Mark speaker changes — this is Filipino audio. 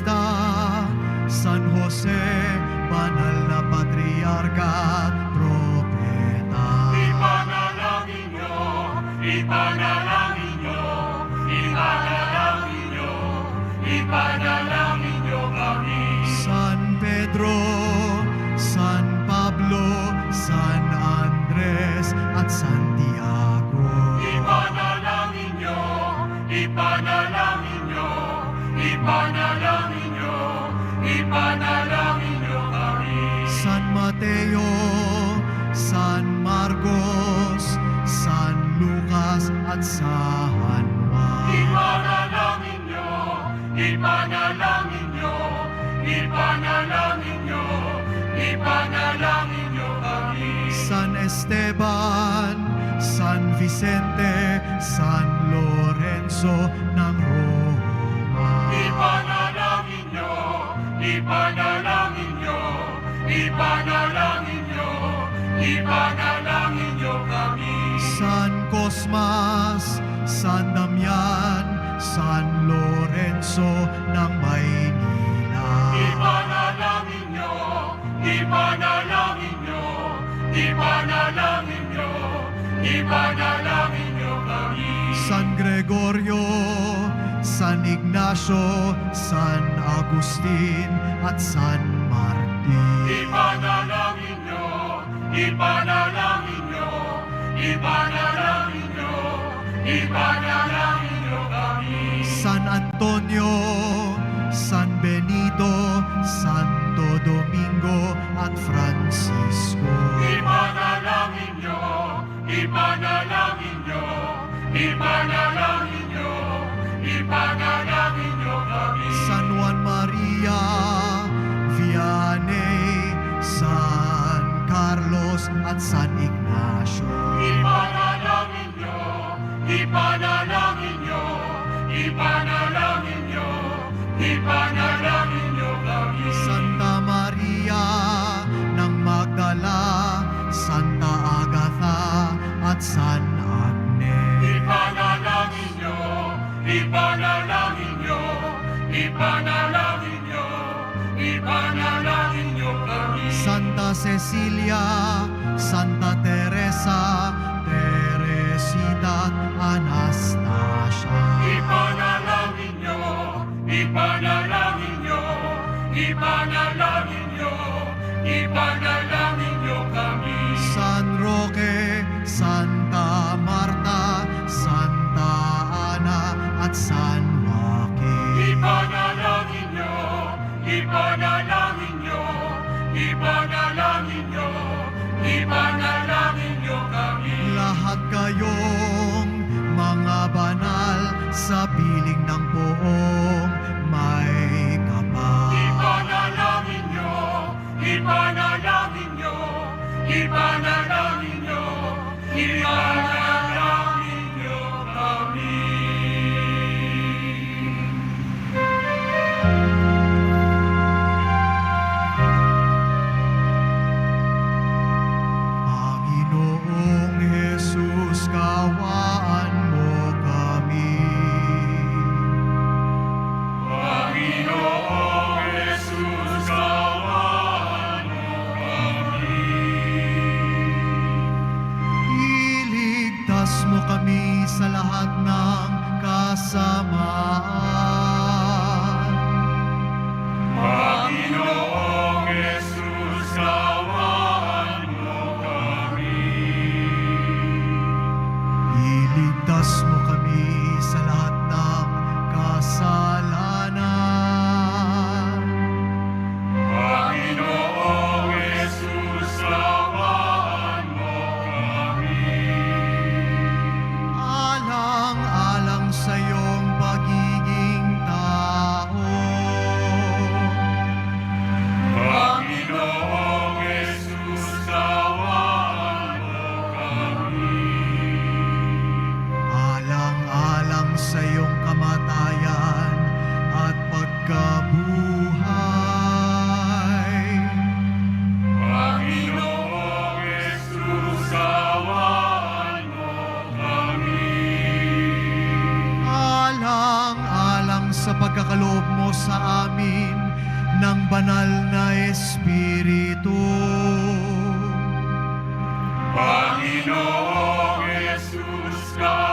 Speaker 1: Bautista, San Jose, banal na patriarka at propeta.
Speaker 2: Ipanalangin nyo, ipanalangin nyo, ipanalangin nyo, ipanalangin nyo kami.
Speaker 1: San Pedro, San Pablo, San Andres at Santiago.
Speaker 2: Ipanalangin nyo, ipanalangin nyo, ipanalangin ipanalangin nyo kami.
Speaker 1: San Mateo, San Marcos, San Lucas at San Juan.
Speaker 2: Ipanalangin nyo, ipanalangin nyo, ipanalangin nyo, ipanalangin nyo kami.
Speaker 1: San Esteban, San Vicente, San Lorenzo ng Roma.
Speaker 2: Ipanalangin ipanalangin nyo, ipanalangin nyo, ipanalangin nyo kami.
Speaker 1: San Cosmas, San Damian, San Lorenzo ng Maynila.
Speaker 2: Ipanalangin nyo, ipanalangin nyo, ipanalangin nyo, ipanalangin nyo kami.
Speaker 1: San Gregorio, San Ignacio, San Agustin at San Martin.
Speaker 2: Ipanalangin nyo, ipanalangin nyo, ipanalangin nyo, ipanalangin nyo kami.
Speaker 1: San Antonio, San Benito, Santo Domingo at Francisco.
Speaker 2: Ipanalangin nyo, ipanalangin nyo, ipanalangin
Speaker 1: Maria, Vianney, San Carlos at San Ignacio.
Speaker 2: Ipanalangin nyo, ipanalangin nyo, ipanalangin nyo, ipanalangin nyo kami.
Speaker 1: Santa Maria ng Magdala, Santa Agatha at San Agnes.
Speaker 2: Ipanalangin nyo, ipanalangin nyo, ipanalangin
Speaker 1: Cecilia, Santa Teresa, Teresita Anastasia.
Speaker 2: Ipanalangin nyo, ipanalangin nyo, ipanalangin nyo, ipanalangin nyo kami.
Speaker 1: San Roque, Santa Marta, Santa Ana at San Joaquin.
Speaker 2: Ipanalangin nyo, ipanalangin nyo, ipanalangin ipanalangin
Speaker 1: ng
Speaker 2: banal na Espiritu.
Speaker 1: Panginoong Jesus, kawan